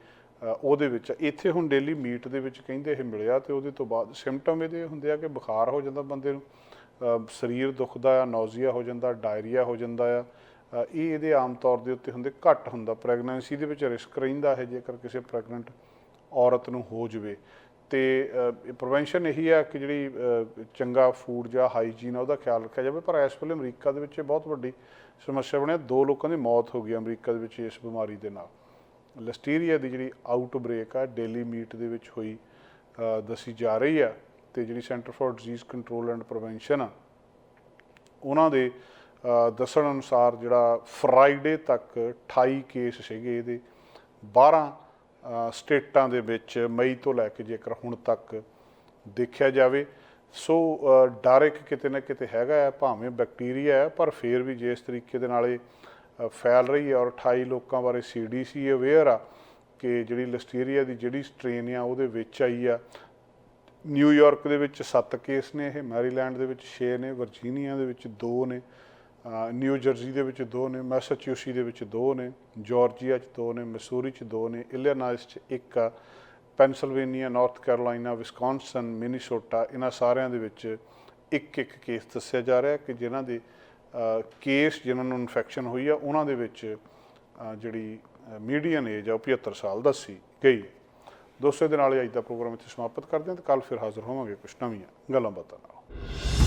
ਉਹਦੇ ਵਿੱਚ, ਇੱਥੇ ਹੁਣ ਡੇਲੀ ਮੀਟ ਦੇ ਵਿੱਚ ਕਹਿੰਦੇ ਇਹ ਮਿਲਿਆ ਤੇ ਉਹਦੇ ਤੋਂ ਬਾਅਦ ਸਿੰਪਟਮ ਇਹਦੇ ਹੁੰਦੇ ਆ ਕਿ ਬੁਖਾਰ ਹੋ ਜਾਂਦਾ ਬੰਦੇ ਨੂੰ ਸਰੀਰ ਦੁਖਦਾ ਆ ਨੌਜ਼ੀਆ ਹੋ ਜਾਂਦਾ ਡਾਇਰੀਆ ਹੋ ਜਾਂਦਾ ਆ। ਇਹ ਇਹਦੇ ਆਮ ਤੌਰ ਦੇ ਉੱਤੇ ਹੁੰਦੇ, ਘੱਟ ਹੁੰਦਾ। ਪ੍ਰੈਗਨੈਂਸੀ ਦੇ ਵਿੱਚ ਰਿਸਕ ਰਹਿੰਦਾ ਹੈ ਜੇਕਰ ਕਿਸੇ ਪ੍ਰੈਗਨੈਂਟ ਔਰਤ ਨੂੰ ਹੋ ਜਵੇ। ਤੇ ਪ੍ਰੀਵੈਂਸ਼ਨ ਇਹੀ ਆ ਕਿ ਜਿਹੜੀ ਚੰਗਾ ਫੂਡ ਜਾਂ ਹਾਈਜੀਨ ਆ ਉਹਦਾ ਖਿਆਲ ਰੱਖਿਆ ਜਾਵੇ। ਪਰ ਇਸ ਵੇਲੇ ਅਮਰੀਕਾ ਦੇ ਵਿੱਚ ਇਹ ਬਹੁਤ ਵੱਡੀ ਸਮੱਸਿਆ ਬਣਿਆ। ਦੋ ਲੋਕਾਂ ਦੀ ਮੌਤ ਹੋ ਗਈ ਅਮਰੀਕਾ ਦੇ ਵਿੱਚ ਇਸ ਬਿਮਾਰੀ ਦੇ ਨਾਲ। ਲਿਸਟੀਰੀਆ ਦੀ ਜਿਹੜੀ ਆਊਟਬ੍ਰੇਕ ਆ, ਡੇਲੀ ਮੀਟ ਦੇ ਵਿੱਚ ਹੋਈ ਦੱਸੀ ਜਾ ਰਹੀ ਆ ਤੇ ਜਿਹੜੀ centre for disease control and prevention ਆ, ਉਹਨਾਂ ਦੇ ਦੱਸਣ ਅਨੁਸਾਰ ਜਿਹੜਾ ਫਰਾਈਡੇ ਤੱਕ 28 ਕੇਸ ਸੀਗੇ ਇਹਦੇ 12 ਸਟੇਟਾਂ ਦੇ ਵਿੱਚ ਮਈ ਤੋਂ ਲੈ ਕੇ ਜੇਕਰ ਹੁਣ ਤੱਕ ਦੇਖਿਆ ਜਾਵੇ, ਸੋ ਡਰ ਇੱਕ ਕਿਤੇ ਨਾ ਕਿਤੇ ਹੈਗਾ ਆ, ਭਾਵੇਂ ਬੈਕਟੀਰੀਆ ਹੈ ਪਰ ਫਿਰ ਵੀ ਜਿਸ ਤਰੀਕੇ ਦੇ ਨਾਲ ਇਹ ਫੈਲ ਰਹੀ ਹੈ ਔਰ 28 ਲੋਕਾਂ ਬਾਰੇ ਸੀਡੀਸੀ ਅਵੇਅਰ ਆ ਕਿ ਜਿਹੜੀ ਲਿਸਟੀਰੀਆ ਦੀ ਜਿਹੜੀ ਸਟ੍ਰੇਨ ਆ ਉਹਦੇ ਵਿੱਚ ਆਈ ਆ। ਨਿਊਯਾਰਕ ਦੇ ਵਿੱਚ 7 ਕੇਸ ਨੇ ਇਹ ਮੈਰੀਲੈਂਡ ਦੇ ਵਿੱਚ 6 ਨੇ ਵਰਜੀਨੀਆ ਦੇ ਵਿੱਚ 2 ਨੇ ਨਿਊ ਜਰਸੀ ਦੇ ਵਿੱਚ 2 ਨੇ ਮੈਸਾਚਿਊਸੀ ਦੇ ਵਿੱਚ 2 ਨੇ ਜਾਰਜੀਆ 'ਚ 2 ਨੇ ਮਸੂਰੀ 'ਚ 2 ਨੇ ਇਲੀਨਾਇਸ 'ਚ 1 ਆ Pennsylvania North Carolina Wisconsin Minnesota ਇਹਨਾਂ ਸਾਰਿਆਂ ਦੇ ਵਿੱਚ ਇੱਕ ਇੱਕ ਕੇਸ ਦੱਸਿਆ ਜਾ ਰਿਹਾ ਕਿ ਜਿਨ੍ਹਾਂ ਦੇ ਕੇਸ ਜਿਨ੍ਹਾਂ ਨੂੰ ਇਨਫੈਕਸ਼ਨ ਹੋਈ ਆ, ਉਹਨਾਂ ਦੇ ਵਿੱਚ ਜਿਹੜੀ ਮੀਡੀਅਨ ਏਜ ਆ, ਉਹ 75 ਸਾਲ ਦੱਸੀ ਗਈ ਹੈ। ਦੋਸਤੋ ਦੇ ਨਾਲ ਹੀ ਅੱਜ ਦਾ ਪ੍ਰੋਗਰਾਮ ਇੱਥੇ ਸਮਾਪਤ ਕਰਦੇ ਹਾਂ ਤੇ ਕੱਲ ਫਿਰ ਹਾਜ਼ਰ ਹੋਵਾਂਗੇ ਕੁਝ ਨਵੀਆਂ ਗੱਲਾਂ ਬਾਤਾਂ ਨਾਲ।